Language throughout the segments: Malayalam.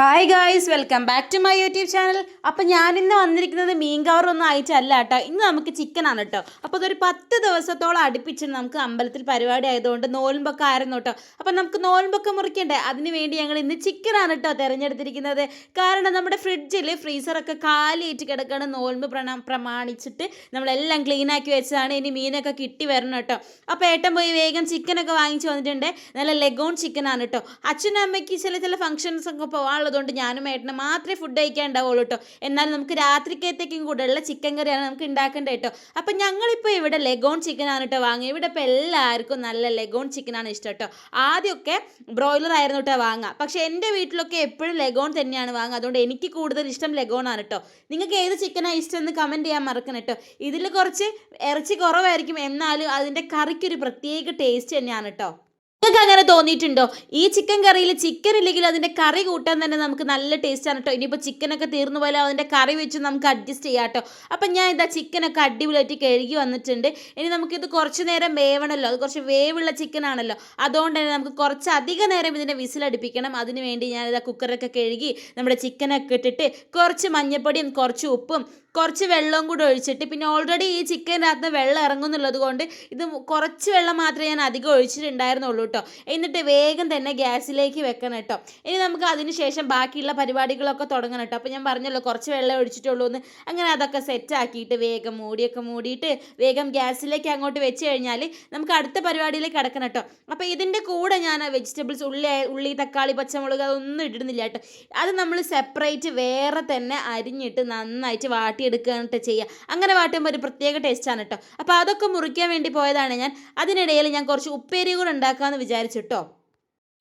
Hi guys welcome back to my YouTube channel അപ്പം ഞാനിന്ന് വന്നിരിക്കുന്നത് മീൻ കവറൊന്നും അയച്ചല്ല കേട്ടോ. ഇന്ന് നമുക്ക് ചിക്കനാണ് കേട്ടോ. അപ്പോൾ അതൊരു പത്ത് ദിവസത്തോളം അടുപ്പിച്ച് നമുക്ക് അമ്പലത്തിൽ പരിപാടി ആയതുകൊണ്ട് നോൽമ്പൊക്കെ ആയിരുന്നു കേട്ടോ. അപ്പം നമുക്ക് നോൽമ്പൊക്കെ മുറിക്കണ്ടേ? അതിന് വേണ്ടി ഞങ്ങൾ ഇന്ന് ചിക്കനാണ് കേട്ടോ തിരഞ്ഞെടുത്തിരിക്കുന്നത്. കാരണം നമ്മുടെ ഫ്രിഡ്ജിൽ ഫ്രീസറൊക്കെ കാലിയേറ്റ് കിടക്കുകയാണ് നോൽമ്പ് പ്രണ പ്രമാണിച്ചിട്ട് നമ്മളെല്ലാം ക്ലീനാക്കി വെച്ചതാണ്. ഇനി മീനൊക്കെ കിട്ടി വരണം കേട്ടോ. അപ്പോൾ ഏട്ടൻ പോയി വേഗം ചിക്കനൊക്കെ വാങ്ങിച്ചു വന്നിട്ടുണ്ട്. നല്ല ലെഗോൺ ചിക്കനാണ് കേട്ടോ. അച്ഛനും അമ്മയ്ക്ക് ചില ചില ഫംഗ്ഷൻസ് ഒക്കെ പോകാനുള്ളതുകൊണ്ട് ഞാനും ഏട്ടനും മാത്രമേ ഫുഡ് കഴിക്കാൻ ഉണ്ടാവുള്ളൂ കേട്ടോ എന്നാൽ നമുക്ക് രാത്രിക്കത്തേക്കും കൂടെ ഉള്ള ചിക്കൻ കറിയാണ് നമുക്ക് ഉണ്ടാക്കേണ്ടത് കേട്ടോ അപ്പം ഞങ്ങളിപ്പോൾ ഇവിടെ ലെഗോൺ ആണ് കേട്ടോ വാങ്ങിയത്. ഇവിടെ ഇപ്പോൾ എല്ലാവർക്കും നല്ല ലെഗോൺ ചിക്കനാണ് ഇഷ്ടം കേട്ടോ ആദ്യമൊക്കെ ബ്രോയിലർ ആയിരുന്നു കേട്ടോ വാങ്ങുക. പക്ഷേ എന്റെ വീട്ടിലൊക്കെ എപ്പോഴും ലെഗോൺ തന്നെയാണ് വാങ്ങുക. അതുകൊണ്ട് എനിക്ക് കൂടുതൽ ഇഷ്ടം ലെഗോൺ ആണ് കേട്ടോ നിങ്ങൾക്ക് ഏത് ചിക്കനാണ് ഇഷ്ടം എന്ന് കമന്റ് ചെയ്യാൻ മറക്കണം കേട്ടോ ഇതിൽ കുറച്ച് ഇറച്ചി കുറവായിരിക്കും. എന്നാലും അതിന്റെ കറിക്കൊരു പ്രത്യേക ടേസ്റ്റ് തന്നെയാണ് കേട്ടോ നിങ്ങൾക്ക് അങ്ങനെ തോന്നിയിട്ടുണ്ടോ? ഈ ചിക്കൻ കറിയിൽ ചിക്കൻ ഇല്ലെങ്കിൽ അതിന്റെ കറി കൂട്ടാൻ തന്നെ നമുക്ക് നല്ല ടേസ്റ്റാണ് കേട്ടോ ഇനിയിപ്പോൾ ചിക്കനൊക്കെ തീർന്നു പോയാലും അതിന്റെ കറി വെച്ച് നമുക്ക് അഡ്ജസ്റ്റ് ചെയ്യാം കേട്ടോ ഞാൻ ഇതാ ചിക്കനൊക്കെ അടിപൊളിയായിട്ട് കഴുകി വന്നിട്ടുണ്ട്. ഇനി നമുക്കിത് കുറച്ച് നേരം വേവണല്ലോ. അത് കുറച്ച് വേവുള്ള ചിക്കൻ ആണല്ലോ. അതുകൊണ്ട് തന്നെ നമുക്ക് കുറച്ച് അധിക നേരം ഇതിനെ വിസിലടിപ്പിക്കണം അതിന് വേണ്ടി ഞാനിതാ കുക്കറൊക്കെ കഴുകി നമ്മുടെ ചിക്കനൊക്കെ ഇട്ടിട്ട് കുറച്ച് മഞ്ഞൾപ്പൊടിയും കുറച്ച് ഉപ്പും കുറച്ച് വെള്ളവും കൂടെ ഒഴിച്ചിട്ട് പിന്നെ ഓൾറെഡി ഈ ചിക്കനകത്ത് വെള്ളം ഇറങ്ങുന്നുള്ളത് കൊണ്ട് ഇത് കുറച്ച് വെള്ളം മാത്രമേ ഞാൻ അധികം ഒഴിച്ചിട്ടുണ്ടായിരുന്നുള്ളൂ കേട്ടോ എന്നിട്ട് വേഗം തന്നെ ഗ്യാസിലേക്ക് വെക്കണം കേട്ടോ ഇനി നമുക്ക് അതിന് ശേഷം ബാക്കിയുള്ള പരിപാടികളൊക്കെ തുടങ്ങണം കേട്ടോ അപ്പോൾ ഞാൻ പറഞ്ഞല്ലോ കുറച്ച് വെള്ളം ഒഴിച്ചിട്ടുള്ളൂ എന്ന്. അങ്ങനെ അതൊക്കെ സെറ്റ് ആക്കിയിട്ട് വേഗം മൂടിയൊക്കെ മൂടിയിട്ട് വേഗം ഗ്യാസിലേക്ക് അങ്ങോട്ട് വെച്ച് കഴിഞ്ഞാൽ നമുക്ക് അടുത്ത പരിപാടിയിലേക്ക് കിടക്കണം കേട്ടോ അപ്പോൾ ഇതിന്റെ കൂടെ ഞാൻ വെജിറ്റബിൾസ് ഉള്ളി ഉള്ളി തക്കാളി പച്ചമുളക് അതൊന്നും ഇടുന്നില്ല കേട്ടോ അത് നമ്മൾ സെപ്പറേറ്റ് വേറെ തന്നെ അരിഞ്ഞിട്ട് നന്നായിട്ട് വാട്ടിയെടുക്കുകയാണ് ചെയ്യുക. അങ്ങനെ വാട്ടുമ്പോൾ ഒരു പ്രത്യേക ടേസ്റ്റാണ് കേട്ടോ അപ്പോൾ അതൊക്കെ മുറിക്കാൻ വേണ്ടി പോയതാണ് ഞാൻ. അതിനിടയിൽ ഞാൻ കുറച്ച് ഉപ്പേരി കൂടെ ഉണ്ടാക്കാമെന്ന് വിചാരിച്ചിട്ടോ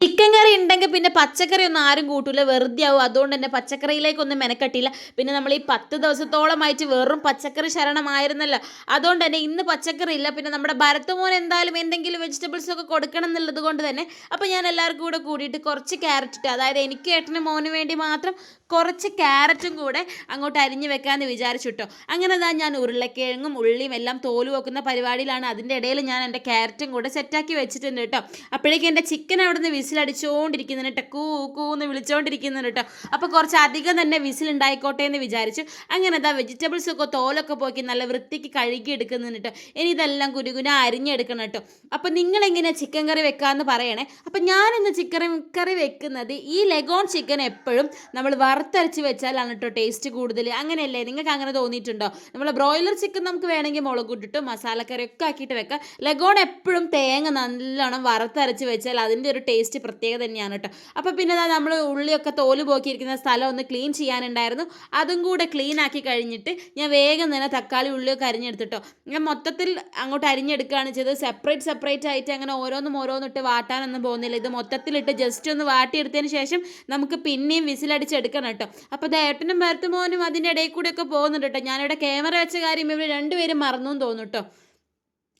ചിക്കൻ കറി ഉണ്ടെങ്കിൽ പിന്നെ പച്ചക്കറി ഒന്നും ആരും കൂട്ടൂല. വെറുതെ ആവും. അതുകൊണ്ട് തന്നെ പച്ചക്കറിയിലേക്കൊന്നും മെനക്കെട്ടില്ല. പിന്നെ നമ്മൾ ഈ പത്ത് ദിവസത്തോളമായിട്ട് വെറും പച്ചക്കറി ശരണമായിരുന്നല്ലോ. അതുകൊണ്ട് തന്നെ ഇന്ന് പച്ചക്കറി ഇല്ല. പിന്നെ നമ്മുടെ ഭരത്തുമോൻ എന്തായാലും എന്തെങ്കിലും വെജിറ്റബിൾസ് ഒക്കെ കൊടുക്കണം എന്നുള്ളത് കൊണ്ട് തന്നെ അപ്പോൾ ഞാൻ എല്ലാവർക്കും കൂടെ കൂടിയിട്ട് കുറച്ച് ക്യാരറ്റ് ഇട്ട് അതായത് എനിക്ക് ഏട്ടനും മോന് വേണ്ടി മാത്രം കുറച്ച് ക്യാരറ്റും കൂടെ അങ്ങോട്ട് അരിഞ്ഞ് വെക്കാമെന്ന് വിചാരിച്ചു കേട്ടോ അങ്ങനെ തന്നെ ഞാൻ ഉരുളക്കിഴങ്ങും ഉള്ളിയും എല്ലാം തോൽ വെക്കുന്ന പരിപാടിയിലാണ്. അതിന്റെ ഇടയിൽ ഞാൻ എന്റെ ക്യാരറ്റും കൂടെ സെറ്റാക്കി വെച്ചിട്ടുണ്ട് കേട്ടോ. അപ്പോഴേക്കും എന്റെ ചിക്കൻ അവിടെ നിന്ന് വിസിലടിച്ചുകൊണ്ടിരിക്കുന്നുണ്ട് കേട്ടോ കൂ എന്ന് വിളിച്ചുകൊണ്ടിരിക്കുന്നുണ്ട് കേട്ടോ അപ്പോൾ കുറച്ച് അധികം തന്നെ വിസിൽ ഉണ്ടായിക്കോട്ടെ എന്ന് വിചാരിച്ചു അങ്ങനെ എന്താ വെജിറ്റബിൾസ് ഒക്കെ തോലൊക്കെ പോക്കി നല്ല വൃത്തിക്ക് കഴുകി എടുക്കുന്നുണ്ട് കേട്ടോ ഇനി ഇതെല്ലാം കുരുകുന അരിഞ്ഞെടുക്കണം കേട്ടോ അപ്പോൾ നിങ്ങൾ എങ്ങനെയാണ് ചിക്കൻ കറി വെക്കാമെന്ന് പറയണേ? അപ്പോൾ ഞാനിന്ന് ചിക്കൻ കറി വെക്കുന്നത് ഈ ലെഗോൺ ചിക്കൻ എപ്പോഴും നമ്മൾ വറുത്തരച്ച് വെച്ചാലാണ് കേട്ടോ ടേസ്റ്റ് കൂടുതൽ. അങ്ങനെയല്ലേ? നിങ്ങൾക്ക് അങ്ങനെ തോന്നിയിട്ടുണ്ടോ? നമ്മൾ ബ്രോയിലർ ചിക്കൻ നമുക്ക് വേണമെങ്കിൽ മുളക് മസാലക്കറി ഒക്കെ ആക്കിയിട്ട് വെക്കാം. ലഗോൺ എപ്പോഴും തേങ്ങ നല്ലോണം വറുത്തരച്ച് വെച്ചാൽ അതിന്റെ ഒരു ടേസ്റ്റ് പ്രത്യേകത തന്നെയാണ് കേട്ടോ. അപ്പോൾ പിന്നെ നമ്മൾ ഉള്ളിയൊക്കെ തോൽ പോക്കിയിരിക്കുന്ന സ്ഥലം ഒന്ന് ക്ലീൻ ചെയ്യാനുണ്ടായിരുന്നു. അതും കൂടെ ക്ലീൻ ആക്കി കഴിഞ്ഞിട്ട് ഞാൻ വേഗം തന്നെ തക്കാളി ഉള്ളിയൊക്കെ അരിഞ്ഞെടുത്തിട്ടോ ഞാൻ മൊത്തത്തിൽ അങ്ങോട്ട് അരിഞ്ഞെടുക്കുകയാണ് ചെയ്തത്. സെപ്പറേറ്റ് സെപ്പറേറ്റ് ആയിട്ട് അങ്ങനെ ഓരോന്നും ഓരോന്നിട്ട് വാട്ടാനൊന്നും പോകുന്നില്ല. ഇത് മൊത്തത്തിലിട്ട് ജസ്റ്റ് ഒന്ന് വാട്ടിയെടുത്തതിന് ശേഷം നമുക്ക് പിന്നെയും വിസിലടിച്ചെടുക്കണം കേട്ടോ. അപ്പോൾ അത് ഏട്ടനും ഭരത്തുമോനും അതിന്റെ ഇടയിൽ കൂടെയൊക്കെ പോകുന്നുണ്ട് കേട്ടോ. ഞാനിവിടെ ക്യാമറ വെച്ച കാര്യം ഇവർ രണ്ടുപേരും മറന്നു തോന്നുന്നു കേട്ടോ.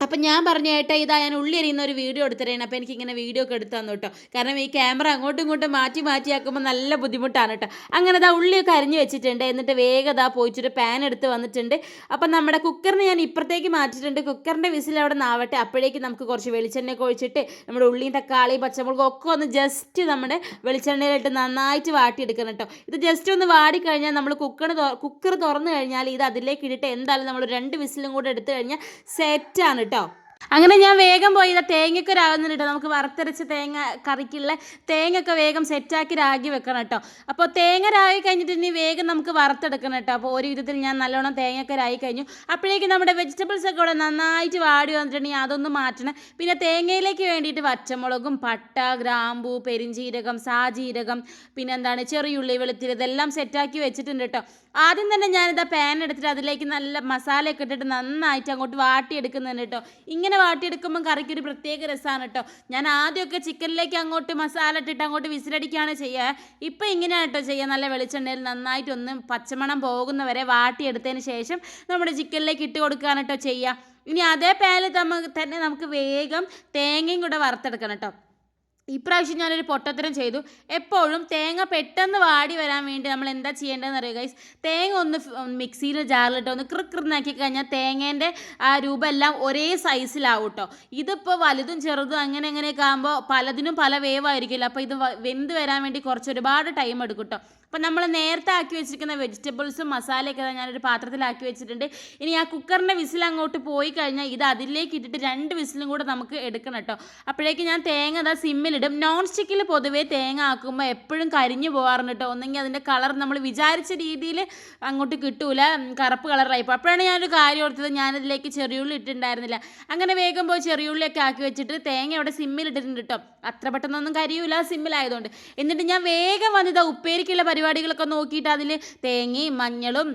അപ്പം ഞാൻ പറഞ്ഞു ഏട്ടാ ഇതാ ഞാൻ ഉള്ളി എറിയുന്ന ഒരു വീഡിയോ എടുത്തിട്ടേണ് അപ്പോൾ എനിക്ക് ഇങ്ങനെ വീഡിയോ ഒക്കെ എടുത്തു തന്നു കേട്ടോ. കാരണം ഈ ക്യാമറ അങ്ങോട്ടും ഇങ്ങോട്ടും മാറ്റി മാറ്റിയാക്കുമ്പോൾ നല്ല ബുദ്ധിമുട്ടാണ് കേട്ടോ. അങ്ങനെ ഇതാ ഉള്ളിയൊക്കെ അരിഞ്ഞ് വെച്ചിട്ടുണ്ട്. എന്നിട്ട് വേഗം ഇതാ പോയിച്ചൊരു പാൻ എടുത്ത് വന്നിട്ടുണ്ട്. അപ്പം നമ്മുടെ കുക്കറിന് ഞാൻ ഇപ്പുറത്തേക്ക് മാറ്റിയിട്ടുണ്ട്. കുക്കറിന്റെ വിസിൽ അവിടെ നിന്നാവട്ടെ അപ്പോഴേക്ക് നമുക്ക് കുറച്ച് വെളിച്ചെണ്ണയൊക്കെ ഒഴിച്ചിട്ട് നമ്മുടെ ഉള്ളിയും തക്കാളി പച്ചമുളകും ഒക്കെ ഒന്ന് ജസ്റ്റ് നമ്മുടെ വെളിച്ചെണ്ണയിലിട്ട് നന്നായിട്ട് വാട്ടിയെടുക്കണം കേട്ടോ. ഇത് ജസ്റ്റ് ഒന്ന് വാടിക്കഴിഞ്ഞാൽ നമ്മൾ കുക്കർ കുക്കർ തുറന്നു കഴിഞ്ഞാൽ ഇത് അതിലേക്ക് ഇട്ടിട്ട് എന്തായാലും നമ്മൾ രണ്ട് വിസിലും കൂടെ എടുത്തു കഴിഞ്ഞാൽ സെറ്റാണ് കേട്ടോ. അങ്ങനെ ഞാൻ വേഗം പോയി ഇതാ തേങ്ങയൊക്കെ രാകുന്നുണ്ട് കേട്ടോ. നമുക്ക് വറുത്തരച്ച് തേങ്ങ കറിക്കുള്ള തേങ്ങയൊക്കെ വേഗം സെറ്റാക്കി രാഗി വെക്കണം കേട്ടോ. അപ്പോൾ തേങ്ങ രാഗി കഴിഞ്ഞിട്ട് ഇനി വേഗം നമുക്ക് വറുത്തെടുക്കണം കേട്ടോ. അപ്പോൾ ഒരു വിധത്തിൽ ഞാൻ നല്ലോണം തേങ്ങയൊക്കെ രാഗി കഴിഞ്ഞു. അപ്പോഴേക്കും നമ്മുടെ വെജിറ്റബിൾസ് ഒക്കെ ഇവിടെ നന്നായിട്ട് വാടി വന്നിട്ടുണ്ടെങ്കിൽ അതൊന്ന് മാറ്റണം. പിന്നെ തേങ്ങയിലേക്ക് വേണ്ടിയിട്ട് പച്ചമുളകും പട്ട ഗ്രാമ്പൂ പെരിഞ്ചീരകം സാജീരകം പിന്നെ എന്താണ് ചെറിയുള്ളി വെളുത്തിരി ഇതെല്ലാം സെറ്റാക്കി വെച്ചിട്ടുണ്ട് കേട്ടോ. ആദ്യം തന്നെ ഞാനിതാ പാൻ എടുത്തിട്ട് അതിലേക്ക് നല്ല മസാലയൊക്കെ ഇട്ടിട്ട് നന്നായിട്ട് അങ്ങോട്ട് വാട്ടിയെടുക്കുന്നുണ്ട് കേട്ടോ ഇങ്ങനെ വാട്ടിയെടുക്കുമ്പോൾ കറിക്ക് ഒരു പ്രത്യേക രസമാണ് കേട്ടോ ഞാൻ ആദ്യമൊക്കെ ചിക്കനിലേക്ക് അങ്ങോട്ട് മസാല ഇട്ടിട്ട് അങ്ങോട്ട് വിസിലടിക്കുകയാണ് ചെയ്യുക. ഇപ്പം ഇങ്ങനെയാണ് കേട്ടോ ചെയ്യുക. നല്ല വെളിച്ചെണ്ണയിൽ നന്നായിട്ടൊന്ന് പച്ചമണം പോകുന്നവരെ വാട്ടിയെടുത്തതിന് ശേഷം നമ്മുടെ ചിക്കനിലേക്ക് ഇട്ട് കൊടുക്കുകയാണ് കേട്ടോ ചെയ്യുക. ഇനി അതേ പാനിൽ തന്നെ നമുക്ക് വേഗം തേങ്ങയും കൂടെ വറുത്തെടുക്കണം കേട്ടോ ഇപ്രാവശ്യം ഞാനൊരു പൊട്ടത്തരം ചെയ്തു. എപ്പോഴും തേങ്ങ പെട്ടെന്ന് വാടി വരാൻ വേണ്ടി നമ്മൾ എന്താ ചെയ്യേണ്ടതെന്ന് അറിയുക ഗൈസ് തേങ്ങ ഒന്ന് മിക്സിയിൽ ജാറിലിട്ട് ഒന്ന് കൃക്കൃന്നാക്കി കഴിഞ്ഞാൽ തേങ്ങേന്റെ ആ രൂപം എല്ലാം ഒരേ സൈസിലാവും കേട്ടോ ഇതിപ്പോൾ വലുതും ചെറുതും അങ്ങനെ അങ്ങനെയൊക്കെ ആകുമ്പോൾ പലതിനും പല വേവായിരിക്കില്ല അപ്പോൾ ഇത് വെന്ത് വരാൻ വേണ്ടി കുറച്ച് ഒരുപാട് ടൈം എടുക്കും കേട്ടോ അപ്പം നമ്മൾ നേരത്തെ ആക്കി വെച്ചിരിക്കുന്ന വെജിറ്റബിൾസും മസാലയൊക്കെ ഞാനൊരു പാത്രത്തിലാക്കി വെച്ചിട്ടുണ്ട്. ഇനി ആ കുക്കറിന്റെ വിസിൽ അങ്ങോട്ട് പോയി കഴിഞ്ഞാൽ ഇത് അതിലേക്ക് ഇട്ടിട്ട് രണ്ട് വിസിലും കൂടെ നമുക്ക് എടുക്കണം കേട്ടോ. അപ്പോഴേക്ക് ഞാൻ തേങ്ങ അതാ സിമ്മിലിടും നോൺ സ്റ്റിക്കിൽ പൊതുവേ തേങ്ങ ആക്കുമ്പോൾ എപ്പോഴും കരിഞ്ഞു പോകാറുണ്ട് കേട്ടോ. ഒന്നെങ്കിൽ അതിന്റെ കളർ നമ്മൾ വിചാരിച്ച രീതിയിൽ അങ്ങോട്ട് കിട്ടൂല. കറുപ്പ് കളറായി പോകും അപ്പോഴാണ് ഞാനൊരു കാര്യം ഓർത്തത്. ഞാനതിലേക്ക് ചെറിയുള്ളി ഇട്ടിട്ടുണ്ടായിരുന്നില്ല. അങ്ങനെ വേഗം പോയി ചെറിയുള്ളിയൊക്കെ ആക്കി വെച്ചിട്ട് തേങ്ങ അവിടെ സിമ്മിലിട്ടിട്ടുണ്ട് കേട്ടോ. അത്ര പെട്ടെന്നൊന്നും കരിയൂല സിമ്മിലായതുകൊണ്ട് എന്നിട്ട് ഞാൻ വേഗം വന്നിതാ ഉപ്പേരിക്കുള്ള പരിപാടികളൊക്കെ നോക്കിയിട്ട് അതിൽ തേങ്ങയും മഞ്ഞളും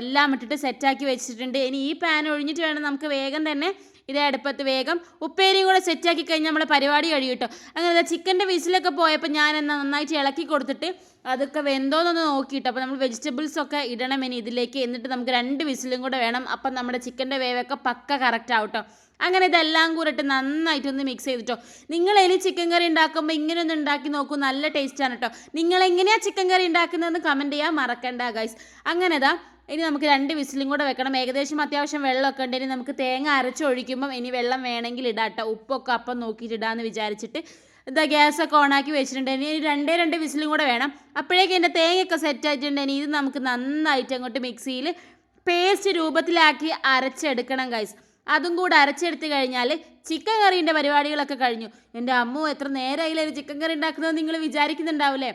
എല്ലാം ഇട്ടിട്ട് സെറ്റാക്കി വെച്ചിട്ടുണ്ട്. ഇനി ഈ പാൻ ഒഴിഞ്ഞിട്ട് വേണം നമുക്ക് വേഗം തന്നെ ഇതേ അടുപ്പത്ത് വേഗം ഉപ്പേരിയും കൂടെ സെറ്റാക്കി കഴിഞ്ഞാൽ നമ്മളെ പരിപാടി കഴിയും കേട്ടോ. അങ്ങനെ ചിക്കന്റെ വിസിലൊക്കെ പോയപ്പോൾ ഞാൻ എന്നാൽ നന്നായിട്ട് ഇളക്കി കൊടുത്തിട്ട് അതൊക്കെ വെന്തോന്നൊന്ന് നോക്കിയിട്ട് അപ്പോൾ നമ്മൾ വെജിറ്റബിൾസ് ഒക്കെ ഇടണം ഇനി ഇതിലേക്ക്. എന്നിട്ട് നമുക്ക് രണ്ട് വിസിലും കൂടെ വേണം. അപ്പം നമ്മുടെ ചിക്കന്റെ വേവൊക്കെ പക്ക കറക്റ്റ് ആവും കേട്ടോ. അങ്ങനെ ഇതെല്ലാം കൂടെ ഇട്ട് നന്നായിട്ടൊന്ന് മിക്സ് ചെയ്തിട്ടോ. നിങ്ങൾ ഇനി ചിക്കൻ കറി ഉണ്ടാക്കുമ്പോൾ ഇങ്ങനെ ഒന്ന് ഉണ്ടാക്കി നോക്കൂ നല്ല ടേസ്റ്റാണ് കേട്ടോ നിങ്ങൾ എങ്ങനെയാണ് ചിക്കൻ കറി ഉണ്ടാക്കുന്നതെന്ന് കമന്റ് ചെയ്യാൻ മറക്കണ്ട ഗൈസ് അങ്ങനെതാ ഇനി നമുക്ക് രണ്ട് വിസിലും കൂടെ വെക്കണം. ഏകദേശം അത്യാവശ്യം വെള്ളമൊക്കെ ഉണ്ട്. ഇനി നമുക്ക് തേങ്ങ അരച്ചൊഴിക്കുമ്പം ഇനി വെള്ളം വേണമെങ്കിൽ ഇടാട്ടോ ഉപ്പൊക്കെ അപ്പം നോക്കിയിട്ട് ഇടാമെന്ന് വിചാരിച്ചിട്ട് ഇതാ ഗ്യാസൊക്കെ ഓണാക്കി വെച്ചിട്ടുണ്ട്. ഇനി രണ്ടേ രണ്ട് വിസിലും കൂടെ വേണം. അപ്പോഴേക്കും എന്റെ തേങ്ങയൊക്കെ സെറ്റ് ആയിട്ടുണ്ട്. ഇനി ഇത് നമുക്ക് നന്നായിട്ട് അങ്ങോട്ട് മിക്സിയിൽ പേസ്റ്റ് രൂപത്തിലാക്കി അരച്ചെടുക്കണം ഗൈസ് അതും കൂടെ അരച്ചെടുത്ത് കഴിഞ്ഞാൽ ചിക്കൻ കറീന്റെ പരിപാടികളൊക്കെ കഴിഞ്ഞു. എന്റെ അമ്മു എത്ര നേരമായില്ലേ ചിക്കൻ കറി ഉണ്ടാക്കുന്നത് നിങ്ങൾ വിചാരിക്കുന്നുണ്ടാവില്ലേ?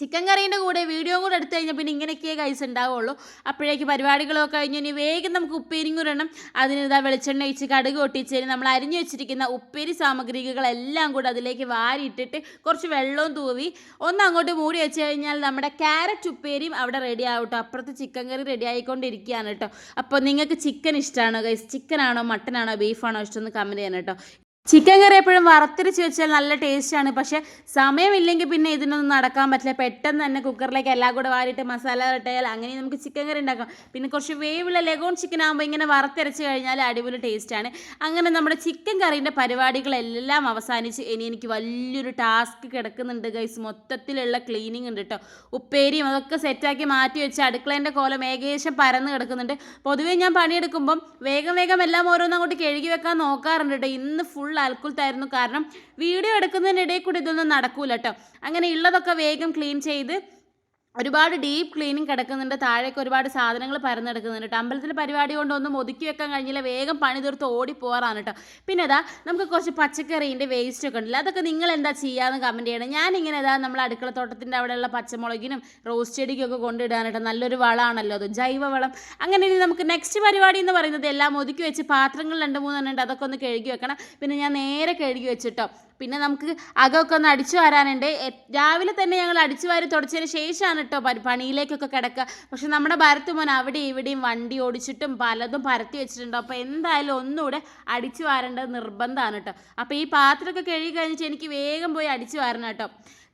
ചിക്കൻ കറീന്റെ കൂടെ വീഡിയോ കൂടെ എടുത്തു കഴിഞ്ഞാൽ പിന്നെ ഇങ്ങനെയൊക്കെ കൈസ് ഉണ്ടാവുള്ളൂ. അപ്പോഴേക്ക് പരിപാടികളൊക്കെ കഴിഞ്ഞ് ഇനി വേഗം നമുക്ക് ഉപ്പേരിയും കൂടെ ഇടണം. അതിന് ഇതാ വെളിച്ചെണ്ണ ഒഴിച്ച് കടുക് ഒട്ടിച്ചേരി നമ്മൾ അരിഞ്ഞു വെച്ചിരിക്കുന്ന ഉപ്പേരി സാമഗ്രികളെല്ലാം കൂടെ അതിലേക്ക് വാരിയിട്ടിട്ട് കുറച്ച് വെള്ളവും തൂവി ഒന്ന് അങ്ങോട്ട് മൂടി വെച്ച് കഴിഞ്ഞാൽ നമ്മുടെ ക്യാരറ്റ് ഉപ്പേരിയും അവിടെ റെഡി ആവട്ടോ അപ്പുറത്ത് ചിക്കൻ കറി റെഡി ആയിക്കൊണ്ടിരിക്കുകയാണ് കേട്ടോ. അപ്പോൾ നിങ്ങൾക്ക് ചിക്കൻ ഇഷ്ടമാണോ ഗൈസ് ചിക്കനാണോ മട്ടനാണോ ബീഫാണോ ഇഷ്ടമെന്ന് കമന്റ് ചെയ്യണം കേട്ടോ. ചിക്കൻ കറി എപ്പോഴും വറുത്തിരിച്ച് വെച്ചാൽ നല്ല ടേസ്റ്റാണ്. പക്ഷേ സമയമില്ലെങ്കിൽ പിന്നെ ഇതിനൊന്നും നടക്കാൻ പറ്റില്ല. പെട്ടെന്ന് തന്നെ കുക്കറിലേക്ക് എല്ലാം കൂടെ വാരിയിട്ട് മസാല ഇട്ടാൽ അങ്ങനെ നമുക്ക് ചിക്കൻ കറി ഉണ്ടാക്കാം. പിന്നെ കുറച്ച് വേവുള്ള ലഗോൺ ചിക്കൻ ആകുമ്പോൾ ഇങ്ങനെ വറുത്തരച്ച് കഴിഞ്ഞാൽ അടിപൊളി ടേസ്റ്റാണ്. അങ്ങനെ നമ്മുടെ ചിക്കൻ കറീന്റെ പരിപാടികളെല്ലാം അവസാനിച്ച് ഇനി എനിക്ക് വലിയൊരു ടാസ്ക് കിടക്കുന്നുണ്ട് ഗൈസ്. മൊത്തത്തിലുള്ള ക്ലീനിങ് ഉണ്ട് കേട്ടോ ഉപ്പേരിയും അതൊക്കെ സെറ്റാക്കി മാറ്റി വെച്ച് അടുക്കളേന്റെ കോലം ഏകദേശം പരന്ന് കിടക്കുന്നുണ്ട്. പൊതുവേ ഞാൻ പണിയെടുക്കുമ്പം വേഗം വേഗം എല്ലാം ഓരോന്നും അങ്ങോട്ട് കഴുകി വെക്കാൻ നോക്കാറുണ്ട് കേട്ടോ ഇന്ന് ഫുൾ അൽക്കുലത്തായിരുന്നു കാരണം വീഡിയോ എടുക്കുന്നതിനിടയിൽ കൂടി ഇതൊന്നും നടക്കൂല കേട്ടോ അങ്ങനെ ഉള്ളതൊക്കെ വേഗം ക്ലീൻ ചെയ്ത് ഒരുപാട് ഡീപ്പ് ക്ലീനിങ് കിടക്കുന്നുണ്ട്. താഴേക്ക് ഒരുപാട് സാധനങ്ങൾ പരന്നെടുക്കുന്നുണ്ട് കേട്ടോ. അമ്പലത്തിൽ പരിപാടി കൊണ്ടൊന്നും ഒതുക്കി വെക്കാൻ കഴിഞ്ഞില്ല. വേഗം പണി തീർത്ത് ഓടി ഓടിപ്പോറാണ് കേട്ടോ. പിന്നെ അതാ നമുക്ക് കുറച്ച് പച്ചക്കറീന്റെ വേസ്റ്റ് ഒക്കെ ഉണ്ടല്ലോ. അതൊക്കെ നിങ്ങൾ എന്താ ചെയ്യാന്ന് കമന്റ് ചെയ്യണം. ഞാനിങ്ങനെ ഇതാ നമ്മൾ അടുക്കള തോട്ടത്തിന്റെ അവിടെയുള്ള പച്ചമുളകിനും റോസ് ചെടിക്കൊക്കെ കൊണ്ടിടാൻ കേട്ടോ. നല്ലൊരു വളമാണല്ലോ അത്. ജൈവവളം. അങ്ങനെ ഇനി നമുക്ക് നെക്സ്റ്റ് പരിപാടി എന്ന് പറയുന്നത് എല്ലാം ഒതുക്കി വെച്ച് പാത്രങ്ങൾ രണ്ട് മൂന്നെണ്ണം ഉണ്ട്. അതൊക്കെ ഒന്ന് കഴുകി വെക്കണം. പിന്നെ ഞാൻ നേരെ കഴുകി വെച്ചിട്ടോ. പിന്നെ നമുക്ക് അകമൊക്കെ ഒന്ന് അടിച്ചു വരാനുണ്ട്. രാവിലെ തന്നെ ഞങ്ങൾ അടിച്ചു വാരി തുടച്ചതിന് ശേഷമാണ് കേട്ടോ പണിയിലേക്കൊക്കെ കിടക്കുക. പക്ഷെ നമ്മുടെ ഭരത്ത് മോൻ അവിടെ ഇവിടെയും വണ്ടി ഓടിച്ചിട്ടും പലതും പരത്തി വെച്ചിട്ടുണ്ട്. അപ്പോൾ എന്തായാലും ഒന്നുകൂടെ അടിച്ചു വാരേണ്ടത് നിർബന്ധമാണ് കേട്ടോ അപ്പോൾ ഈ പാത്രമൊക്കെ കഴുകി കഴിഞ്ഞിട്ട് എനിക്ക് വേഗം പോയി അടിച്ചു വാരണം കേട്ടോ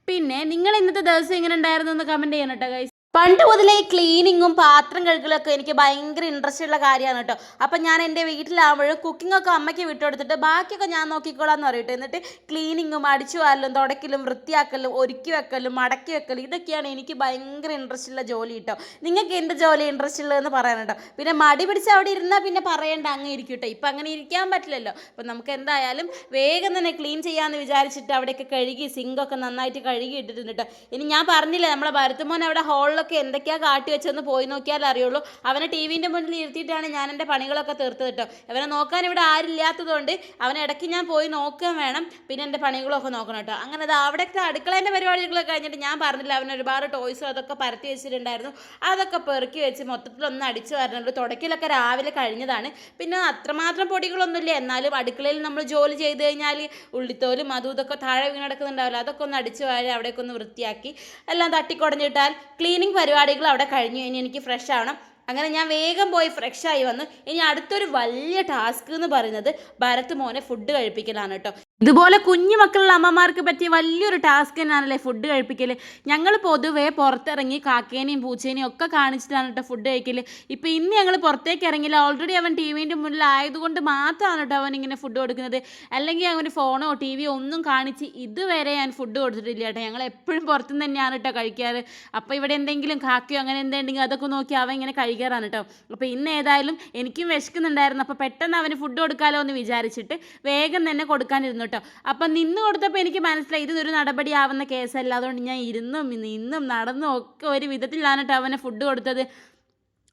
പിന്നെ നിങ്ങൾ ഇന്നത്തെ ദിവസം എങ്ങനെ ഉണ്ടായിരുന്നു? എന്ന് കമന്റ് ചെയ്യണം കേട്ടോ പണ്ട് മുതലേ ക്ലീനിങ്ങും പാത്രം കഴുകലൊക്കെ എനിക്ക് ഭയങ്കര ഇൻട്രസ്റ്റ് ഉള്ള കാര്യമാണ് കേട്ടോ. അപ്പം ഞാൻ എന്റെ വീട്ടിലാവുമ്പോഴും ഒക്കെ അമ്മയ്ക്ക് വിട്ടുകൊടുത്തിട്ട് ബാക്കിയൊക്കെ ഞാൻ നോക്കിക്കോളാം എന്ന് പറയട്ടെ. എന്നിട്ട് ക്ലീനിങ്ങും അടിച്ചു വാരലും തുടക്കലും വൃത്തിയാക്കലും ഒരുക്കി വെക്കലും മടക്കി വെക്കലും ഇതൊക്കെയാണ് എനിക്ക് ഭയങ്കര ഇൻട്രസ്റ്റ് ഉള്ള ജോലി കേട്ടോ. നിങ്ങൾക്ക് എന്ത് ജോലി ഇൻട്രസ്റ്റ് ഉള്ളതെന്ന് പറയാൻ കേട്ടോ പിന്നെ മടി പിടിച്ച് അവിടെ ഇരുന്നാൽ പിന്നെ പറയേണ്ട അങ്ങ് ഇരിക്കും കേട്ടോ. ഇപ്പം അങ്ങനെ ഇരിക്കാൻ പറ്റില്ലല്ലോ. അപ്പം നമുക്ക് എന്തായാലും വേഗം തന്നെ ക്ലീൻ ചെയ്യാമെന്ന് വിചാരിച്ചിട്ട് അവിടെയൊക്കെ കഴുകി സിങ്കൊക്കെ നന്നായിട്ട് കഴുകി ഇട്ടിട്ടുണ്ട് കേട്ടോ. ഇനി ഞാൻ പറഞ്ഞില്ല നമ്മളെ ഭരത്തുമോൻ അവിടെ ഹോളിലൊക്കെ എന്തൊക്കെയാ കാട്ടി വെച്ചെന്ന് പോയി നോക്കിയാൽ അറിയുള്ളൂ. അവനെ ടി വിന്റെ മുന്നിൽ ഇരുത്തിയിട്ടാണ് ഞാൻ എന്റെ പണികളൊക്കെ തീർത്തത് കേട്ടോ. അവനെ നോക്കാൻ ഇവിടെ ആരില്ലാത്തതുകൊണ്ട് അവനെ ഇടയ്ക്ക് ഞാൻ പോയി നോക്കാൻ വേണം. പിന്നെ എന്റെ പണികളൊക്കെ നോക്കണം കേട്ടോ. അങ്ങനെ അത് അവിടുത്തെ അടുക്കളേന്റെ പരിപാടികളൊക്കെ കഴിഞ്ഞിട്ട് ഞാൻ പറഞ്ഞില്ല അവൻ ഒരുപാട് ടോയ്സും അതൊക്കെ പരത്തി വെച്ചിട്ടുണ്ടായിരുന്നു. അതൊക്കെ പെറുക്കി വെച്ച് മൊത്തത്തിലൊന്ന് അടിച്ച് വരണുള്ളൂ തുടക്കിലൊക്കെ രാവിലെ കഴിഞ്ഞതാണ്. പിന്നെ അത്രമാത്രം പൊടികളൊന്നുമില്ല. എന്നാലും അടുക്കളയിൽ നമ്മൾ ജോലി ചെയ്ത് കഴിഞ്ഞാൽ ഉള്ളിത്തോലും അതും ഇതൊക്കെ താഴെ വീണടക്കുന്നുണ്ടാവില്ല അതൊക്കെ ഒന്ന് അടിച്ച് വാഴ അവിടെയൊക്കെ ഒന്ന് വൃത്തിയാക്കി. എല്ലാം തട്ടിക്കുടഞ്ഞിട്ടാൽ ക്ലീനിങ് പരിപാടികൾ അവിടെ കഴിഞ്ഞു. ഇനി എനിക്ക് ഫ്രഷ് ആവണം. അങ്ങനെ ഞാൻ വേഗം പോയി ഫ്രഷായി വന്നു. ഇനി അടുത്തൊരു വലിയ ടാസ്ക് എന്ന് പറയുന്നത് ഭരത് മോനെ ഫുഡ് കഴിപ്പിക്കലാണ് കേട്ടോ ഇതുപോലെ കുഞ്ഞു മക്കളുള്ള അമ്മമാർക്ക് പറ്റിയ വലിയൊരു ടാസ്ക് തന്നെയാണല്ലേ ഫുഡ് കഴിപ്പിക്കൽ ഞങ്ങൾ പൊതുവേ പുറത്തിറങ്ങി കാക്കേനെയും പൂച്ചേനെയും ഒക്കെ കാണിച്ചിട്ടാണ് കേട്ടോ ഫുഡ് കഴിക്കൽ ഇപ്പം ഇന്ന് ഞങ്ങൾ പുറത്തേക്ക് ഇറങ്ങില്ല ഓൾറെഡി അവൻ ടി വിന്റെ മുന്നിൽ ആയതുകൊണ്ട് മാത്രമാണ് കേട്ടോ അവൻ ഇങ്ങനെ ഫുഡ് കൊടുക്കുന്നത്. അല്ലെങ്കിൽ അവന് ഫോണോ ടി വിയോ ഒന്നും കാണിച്ച് ഇതുവരെ ഞാൻ ഫുഡ് കൊടുത്തിട്ടില്ല കേട്ടോ ഞങ്ങൾ എപ്പോഴും പുറത്തുനിന്ന് തന്നെയാണ് കേട്ടോ കഴിക്കാറ്. അപ്പോൾ ഇവിടെ എന്തെങ്കിലും കാക്കയോ അങ്ങനെ എന്തെങ്കിലും അതൊക്കെ നോക്കി അവൻ ഇങ്ങനെ കഴിക്കാറാണ് കേട്ടോ അപ്പോൾ ഇന്ന് ഏതായാലും എനിക്കും വിശക്കുന്നുണ്ടായിരുന്നു. അപ്പോൾ പെട്ടെന്ന് അവന് ഫുഡ് കൊടുക്കാമല്ലോ എന്ന് വിചാരിച്ചിട്ട് വേഗം തന്നെ കൊടുക്കാനിരുന്നു കേട്ടോ. അപ്പം നിന്ന് കൊടുത്തപ്പോൾ എനിക്ക് മനസ്സിലായി ഇതൊരു നടപടിയാവുന്ന കേസല്ല. അതുകൊണ്ട് ഞാൻ ഇരുന്നും നിന്നും നടന്നും ഒക്കെ ഒരു വിധത്തിലാണ് കേട്ടോ അവനെ ഫുഡ് കൊടുത്തത്.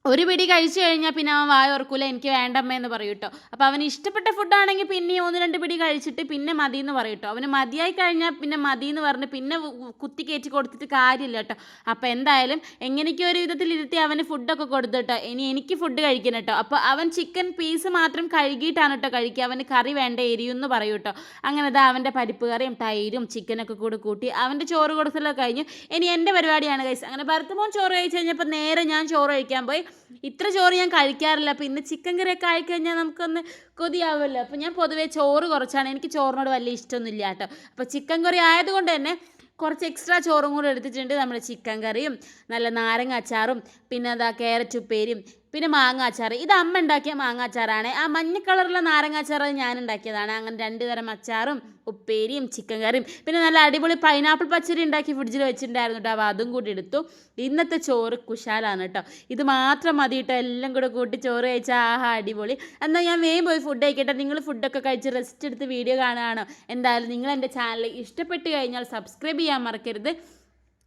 ഒരു പിടി കഴിച്ചു കഴിഞ്ഞാൽ പിന്നെ അവൻ വായ ഓർക്കൂല എനിക്ക് വേണ്ടമ്മ എന്ന് പറയും കേട്ടോ അപ്പോൾ അവന് ഇഷ്ടപ്പെട്ട ഫുഡാണെങ്കിൽ പിന്നെ ഒന്ന് രണ്ട് പിടി കഴിച്ചിട്ട് പിന്നെ മതി എന്ന് പറയും കേട്ടോ അവന് മതിയായി കഴിഞ്ഞാൽ പിന്നെ മതി എന്ന് പറഞ്ഞ് പിന്നെ കുത്തി കയറ്റി കൊടുത്തിട്ട് കാര്യമില്ല കേട്ടോ അപ്പോൾ എന്തായാലും എങ്ങനെയൊക്കെ ഒരു വിധത്തിൽ ഇരുത്തി അവന് ഫുഡൊക്കെ കൊടുത്തു കേട്ടോ ഇനി എനിക്ക് ഫുഡ് കഴിക്കണം കേട്ടോ അപ്പോൾ അവൻ ചിക്കൻ പീസ് മാത്രം കഴുകിയിട്ടാണ് കേട്ടോ കഴിക്കുക. അവന് കറി വേണ്ട എരിയുമെന്ന് പറയും കേട്ടോ അങ്ങനെ ദാ അവന്റെ പരിപ്പ് കറിയും തൈരും ചിക്കനൊക്കെ കൂടെ കൂട്ടി അവന്റെ ചോറ് കൊടുത്തലൊക്കെ കഴിഞ്ഞു. ഇനി എന്റെ പരിപാടിയാണ് കഴിച്ചത് അങ്ങനെ ഭർത്തമോൻ ചോറ് കഴിച്ച് കഴിഞ്ഞപ്പോൾ നേരെ ഞാൻ ചോറ് കഴിക്കാൻ പോയി. ഇത്ര ചോറ് ഞാൻ കഴിക്കാറില്ല. അപ്പോൾ ഇന്ന് ചിക്കൻ കറിയൊക്കെ ആയിക്കഴിഞ്ഞാൽ നമുക്കൊന്ന് കൊതിയാവുമല്ലോ. അപ്പോൾ ഞാൻ പൊതുവേ ചോറ് കുറച്ചാണ്. എനിക്ക് ചോറിനോട് വലിയ ഇഷ്ടമൊന്നുമില്ല കേട്ടോ. അപ്പോൾ ചിക്കൻ കറി ആയതുകൊണ്ട് തന്നെ കുറച്ച് എക്സ്ട്രാ ചോറും കൂടെ എടുത്തിട്ടുണ്ട്. നമ്മുടെ ചിക്കൻ കറിയും നല്ല നാരങ്ങ അച്ചാറും പിന്നെ അതാ കാരറ്റ് ഉപ്പേരിയും പിന്നെ മാങ്ങ അച്ചാർ ഇത് അമ്മ ഉണ്ടാക്കിയ മാങ്ങാച്ചാറാണ്. ആ മഞ്ഞ കളറുള്ള നാരങ്ങ അച്ചാർ ഞാൻ ഉണ്ടാക്കിയതാണ്. അങ്ങനെ രണ്ട് തരം അച്ചാറും ഉപ്പേരിയും ചിക്കൻ കറിയും പിന്നെ നല്ല അടിപൊളി പൈനാപ്പിൾ പച്ചരി ഉണ്ടാക്കി ഫ്രിഡ്ജിൽ വെച്ചിട്ടുണ്ടായിരുന്നു കേട്ടോ അപ്പോൾ അതും കൂടി എടുത്തു. ഇന്നത്തെ ചോറ് കുശാലാണ് കേട്ടോ ഇത് മാത്രം മതി കേട്ടോ എല്ലാം കൂടെ കൂട്ടി ചോറ് കഴിച്ചാൽ ആഹാ അടിപൊളി. എന്നാൽ ഞാൻ വേഗം പോയി ഫുഡ് കഴിക്കട്ടെ. നിങ്ങൾ ഫുഡൊക്കെ കഴിച്ച് റെസ്റ്റ് എടുത്ത് വീഡിയോ കാണുകയാണോ? എന്തായാലും നിങ്ങൾ എന്റെ ചാനൽ ഇഷ്ടപ്പെട്ട് കഴിഞ്ഞാൽ സബ്സ്ക്രൈബ് ചെയ്യാൻ മറക്കരുത്.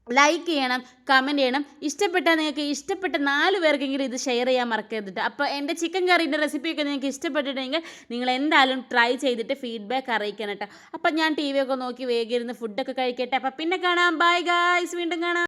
ലൈക്ക് ചെയ്യണം കമന്റ് ചെയ്യണം. ഇഷ്ടപ്പെട്ടാൽ നിങ്ങൾക്ക് ഇഷ്ടപ്പെട്ട നാല് പേർക്കെങ്കിലും ഇത് ഷെയർ ചെയ്യാൻ മറക്കരുതിട്ട് അപ്പോൾ എന്റെ ചിക്കൻ കറീന്റെ റെസിപ്പിയൊക്കെ നിങ്ങൾക്ക് ഇഷ്ടപ്പെട്ടിട്ടുണ്ടെങ്കിൽ നിങ്ങൾ എന്തായാലും ട്രൈ ചെയ്തിട്ട് ഫീഡ്ബാക്ക് അറിയിക്കണം കേട്ടോ അപ്പം ഞാൻ ടി വി ഒക്കെ നോക്കി വേഗം ഇരുന്ന് ഫുഡൊക്കെ കഴിക്കട്ടെ. അപ്പം പിന്നെ കാണാം. ബൈ ഗായ്സ് വീണ്ടും കാണാം.